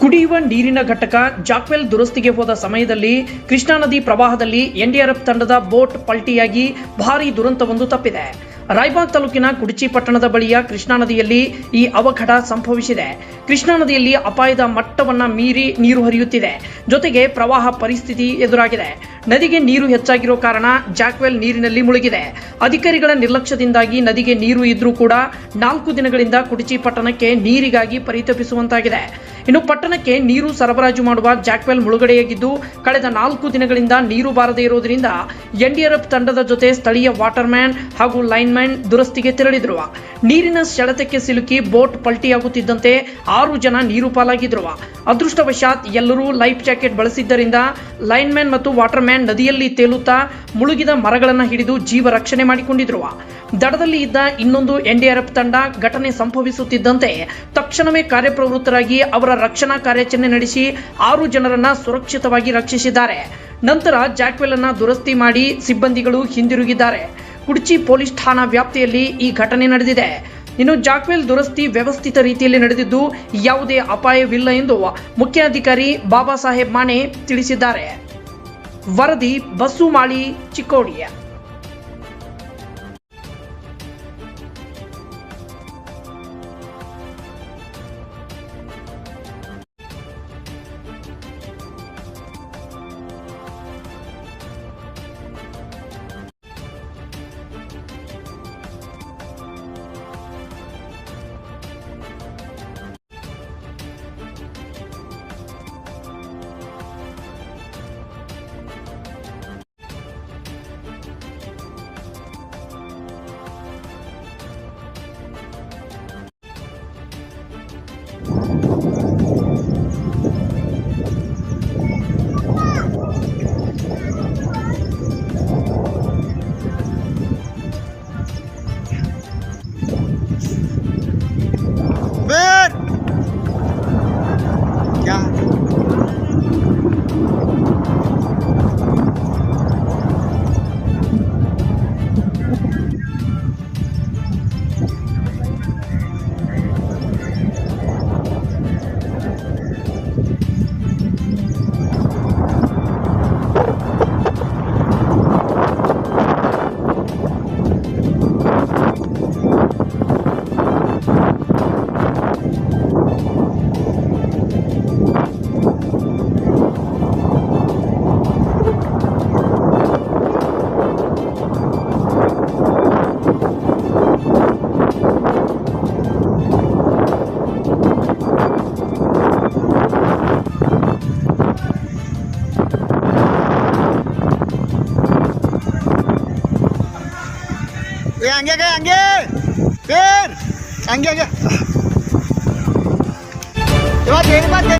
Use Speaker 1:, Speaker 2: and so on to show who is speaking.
Speaker 1: ಕುಡಿಯುವ ನೀರಿನ ಘಟಕ ಜಾಕ್ವೆಲ್ ದುರಸ್ತಿಗೆ ಹೋದ ಸಮಯದಲ್ಲಿ ಕೃಷ್ಣಾ ನದಿ ಪ್ರವಾಹದಲ್ಲಿ ಎನ್ಡಿಆರ್ಎಫ್ ತಂಡದ ಬೋಟ್ ಪಲ್ಟಿಯಾಗಿ ಭಾರಿ ದುರಂತವೊಂದು ತಪ್ಪಿದೆ. ರಾಯಬಾಗ್ ತಾಲೂಕಿನ ಕುಡಚಿ ಪಟ್ಟಣದ ಬಳಿಯ ಕೃಷ್ಣಾ ನದಿಯಲ್ಲಿ ಈ ಅವಘಡ ಸಂಭವಿಸಿದೆ. ಕೃಷ್ಣಾ ನದಿಯಲ್ಲಿ ಅಪಾಯದ ಮಟ್ಟವನ್ನ ಮೀರಿ ನೀರು ಹರಿಯುತ್ತಿದೆ. ಜೊತೆಗೆ ಪ್ರವಾಹ ಪರಿಸ್ಥಿತಿ ಎದುರಾಗಿದೆ. ನದಿಗೆ ನೀರು ಹೆಚ್ಚಾಗಿರೋ ಕಾರಣ ಜಾಕ್ವೆಲ್ ನೀರಿನಲ್ಲಿ ಮುಳುಗಿದೆ. ಅಧಿಕಾರಿಗಳ ನಿರ್ಲಕ್ಷ್ಯದಿಂದಾಗಿ ನದಿಗೆ ನೀರು ಇದ್ರೂ ಕೂಡ ನಾಲ್ಕು ದಿನಗಳಿಂದ ಕುಡಚಿ ಪಟ್ಟಣಕ್ಕೆ ನೀರಿಗಾಗಿ ಪರಿತಪಿಸುವಂತಾಗಿದೆ. ಇನ್ನು ಪಟ್ಟಣಕ್ಕೆ ನೀರು ಸರಬರಾಜು ಮಾಡುವ ಜಾಕ್ವೆಲ್ ಮುಳುಗಡೆಯಾಗಿದ್ದು, ಕಳೆದ ನಾಲ್ಕು ದಿನಗಳಿಂದ ನೀರು ಬಾರದೇ ಇರುವುದರಿಂದ ಎನ್ಡಿಆರ್ಎಫ್ ತಂಡದ ಜೊತೆ ಸ್ಥಳೀಯ ವಾಟರ್ ಮ್ಯಾನ್ ಹಾಗೂ ಲೈನ್ ಮ್ಯಾನ್ ದುರಸ್ತಿಗೆ ತೆರಳಿದ್ರು. ನೀರಿನ ಸೆಳೆತಕ್ಕೆ ಸಿಲುಕಿ ಬೋಟ್ ಪಲ್ಟಿಯಾಗುತ್ತಿದ್ದಂತೆ ಆರು ಜನ ನೀರು ಪಾಲಾಗಿದ್ರು. ಅದೃಷ್ಟವಶಾತ್ ಎಲ್ಲರೂ ಲೈಫ್ ಜಾಕೆಟ್ ಬಳಸಿದ್ದರಿಂದ ಲೈನ್ ಮ್ಯಾನ್ ಮತ್ತು ವಾಟರ್ ಮ್ಯಾನ್ ನದಿಯಲ್ಲಿ ತೇಲುತ್ತಾ ಮುಳುಗಿದ ಮರಗಳನ್ನು ಹಿಡಿದು ಜೀವ ರಕ್ಷಣೆ ಮಾಡಿಕೊಂಡಿದ್ರು ದಡದಲ್ಲಿ ಇದ್ದ ಇನ್ನೊಂದು ಎನ್ಡಿಆರ್ಎಫ್ ತಂಡ ಘಟನೆ ಸಂಭವಿಸುತ್ತಿದ್ದಂತೆ ತಕ್ಷಣವೇ ಕಾರ್ಯಪ್ರವೃತ್ತರಾಗಿ ಅವರ ರಕ್ಷಣಾ ಕಾರ್ಯಾಚರಣೆ ನಡೆಸಿ ಆರು ಜನರನ್ನ ಸುರಕ್ಷಿತವಾಗಿ ರಕ್ಷಿಸಿದ್ದಾರೆ. ನಂತರ ಜಾಕ್ವೆಲ್ ಅನ್ನ ದುರಸ್ತಿ ಮಾಡಿ ಸಿಬ್ಬಂದಿಗಳು ಹಿಂದಿರುಗಿದ್ದಾರೆ. ಕುಡ್ಚಿ ಪೊಲೀಸ್ ಠಾಣಾ ವ್ಯಾಪ್ತಿಯಲ್ಲಿ ಈ ಘಟನೆ ನಡೆದಿದೆ. ಇನ್ನು ಜಾಕ್ವೆಲ್ ದುರಸ್ತಿ ವ್ಯವಸ್ಥಿತ ರೀತಿಯಲ್ಲಿ ನಡೆದಿದ್ದು ಯಾವುದೇ ಅಪಾಯವಿಲ್ಲ ಎಂದು ಮುಖ್ಯಾಧಿಕಾರಿ ಬಾಬಾ ಸಾಹೇಬ್ ಮಾನೆ ತಿಳಿಸಿದ್ದಾರೆ. ವರದಿ ಬಸ್ಸು ಮಾಳಿ
Speaker 2: Thanks. आगे आगे आगे आगे। फिर आगे आगे।